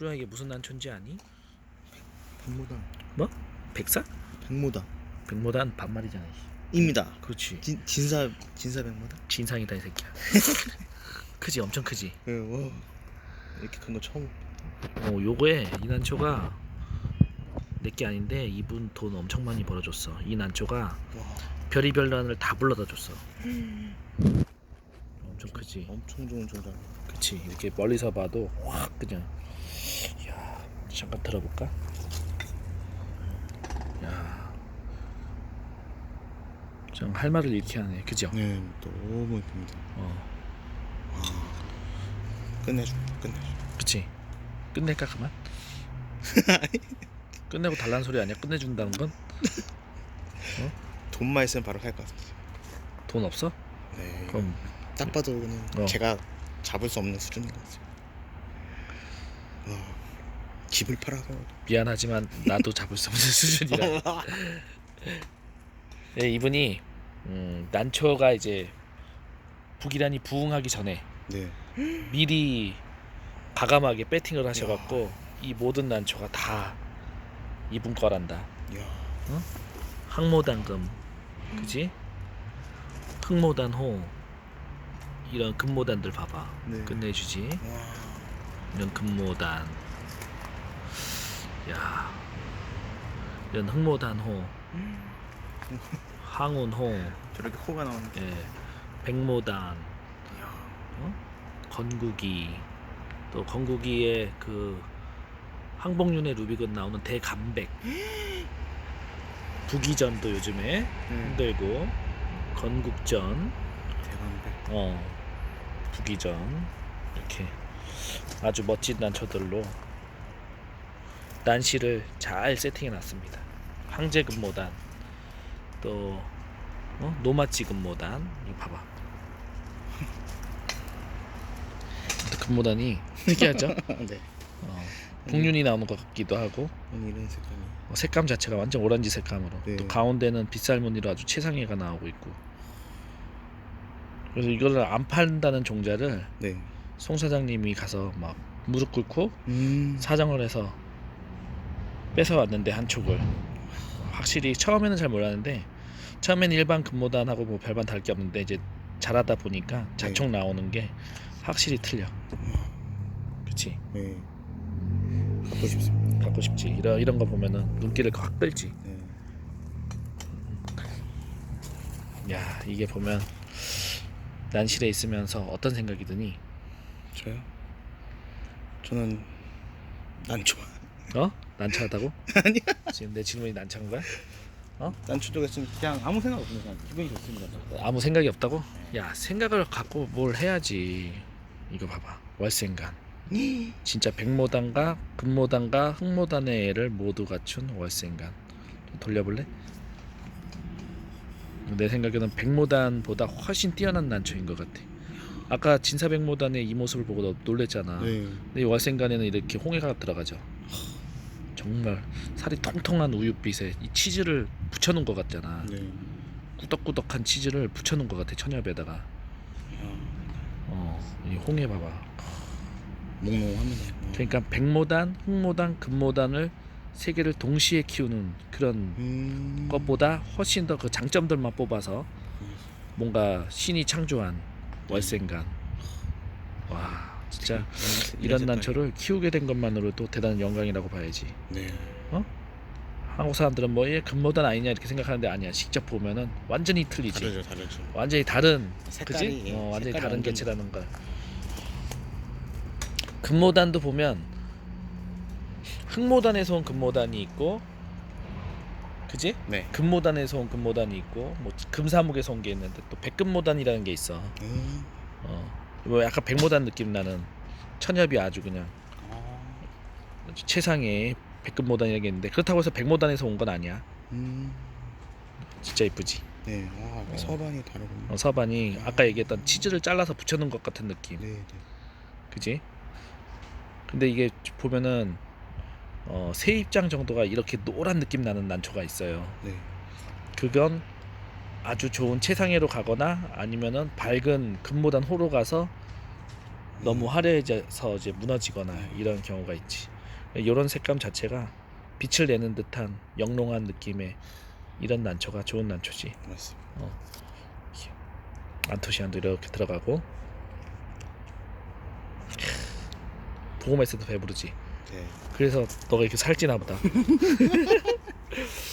후렴 이게 무슨 난초인지 아니? 백모다. 뭐? 백사? 백모다. 백모단 반말이잖아. 이. 입니다. 그렇지. 진 진사 진사 백모다. 진상이다 이 새끼야. 크지 엄청 크지. 예, 와. 이렇게 큰 거 처음. 어 요거에 이 난초가 내게 아닌데 이분 돈 엄청 많이 벌어줬어. 이 난초가 와. 별이별 난을 다 불러다 줬어. 엄청 크지. 엄청 좋은 조작. 그치 이렇게 멀리서 봐도 확 그냥 야 잠깐 들어볼까? 야 그냥 할 말을 잃게 하네 그죠? 네, 너무 예쁩니다. 어 끝내줘, 끝내줘. 그치 끝낼까 그만? 끝내고 달라는 소리 아니야? 끝내준다는 건? 돈만 있으면 바로 할것 같아요. 돈 없어? 네. 그럼 딱 봐도 그냥 어. 제가 잡을 수 없는 수준인 것 같아요. 와. 집을 팔아서. 미안하지만 나도 잡을 수 없는 수준이라 네, 이분이 음, 난초가 이제 북이란이 부흥하기 전에 네. 미리 과감하게 배팅을 하셔갖고 이 모든 난초가 다 이분 거란다. 야. 항모단금, 그지? 흑모단호 이런 금모단들 봐봐. 네. 끝내주지. 와. 이런 금모단. 야, 이런 흑모단호, 항운호, 저렇게 호가 나오는 게. 예, 백모단. 야. 건국이. 또 건국이의 그 항복륜의 루빅은 나오는 대감백. 북이전도 요즘에 네. 힘들고. 건국전. 대감백. 어. 북이전. 이렇게 아주 멋진 난초들로 난시를 잘 세팅해 놨습니다 황제 금모단 또 어? 노마치 금모단 이거 봐봐 근데 금모단이 특이하죠 네. 어, 북륜이 나오는 것 같기도 하고 이런 색감이. 어, 색감 자체가 완전 오렌지 색감으로 네. 또 가운데는 빗살 무늬로 아주 최상위가 나오고 있고 그래서 이거를 안 판다는 종자를 네. 송 사장님이 가서 막 무릎 꿇고 음. 사정을 해서 뺏어 왔는데 한 촉을 확실히 처음에는 잘 몰랐는데 처음에는 일반 금모단하고 뭐 별반 다를 게 없는데 이제 잘하다 보니까 자촉 나오는 게 확실히 틀려 그치 네. 갖고 싶습니다. 갖고 싶지 이런 이런 거 보면은 눈길을 확 끌지 네. 야 이게 보면 난실에 있으면서 어떤 생각이 드니 저요? 저는 난초. 어 난처하다고? 아니야. 지금 내 질문이 난처한 거야? 난초 쪽에 있으면 그냥 아무 생각 없는 그냥 기분이 좋습니다. 아무 생각이 없다고? 야 생각을 갖고 뭘 해야지. 이거 봐봐. 월생간. 진짜 백모단과 금모단과 흑모단의 애를 모두 갖춘 월생간. 좀 돌려볼래? 내 생각에는 백모단보다 훨씬 뛰어난 난초인 것 같아. 아까 진사백모단의 이 모습을 보고 너 놀랬잖아. 네. 근데 이 월생간에는 이렇게 홍해가 들어가죠 정말 살이 통통한 우유빛에 이 치즈를 붙여놓은 것 같잖아. 네. 꾸덕꾸덕한 치즈를 붙여놓은 것 같아 천엽에다가. 야, 어, 이 홍해 봐봐. 몽롱합니다. 그러니까 백모단, 흑모단, 금모단을 세 개를 동시에 키우는 그런 음. 것보다 훨씬 더 그 장점들만 뽑아서 뭔가 신이 창조한 월생간. 와 진짜 이런 색깔이- 난초를 키우게 된 것만으로도 대단한 영광이라고 봐야지 네. 한국 사람들은 뭐얘 금모단 아니냐 이렇게 생각하는데 아니야 직접 보면은 완전히 틀리지 다르죠, 다르죠. 완전히 다른 색깔이, 그지? 예, 어, 완전히 색깔이 다른 완전 개체라는 걸. 금모단도 보면 흑모단에서 온 금모단이 있고, 그지? 네. 금모단에서 온 금모단이 있고, 뭐 금사목에서 온 게 있는데 또 백금모단이라는 게 있어. 음. 어, 뭐 약간 백모단 느낌 나는 천엽이 아주 그냥 아. 아주 최상의 백금모단이라는 게 있는데 그렇다고 해서 백모단에서 온 건 아니야. 음. 진짜 이쁘지. 네. 와, 어. 서반이 다르군요. 어, 서반이 아 까 얘기했던 치즈를 잘라서 붙여놓은 것 같은 느낌. 네, 네. 그지? 근데 이게 보면은 어, 새 입장 정도가 이렇게 노란 느낌 나는 난초가 있어요. 네. 그건 아주 좋은 최상해로 가거나 아니면은 밝은 금모단 호로 가서 너무 화려해져서 이제 무너지거나 이런 경우가 있지. 이런 색감 자체가 빛을 내는 듯한 영롱한 느낌의 이런 난초가 좋은 난초지. 맞습니다. 안토시안도 이렇게 들어가고 보고만 있어도 배부르지. 네. 그래서 너가 이렇게 살찌나 보다.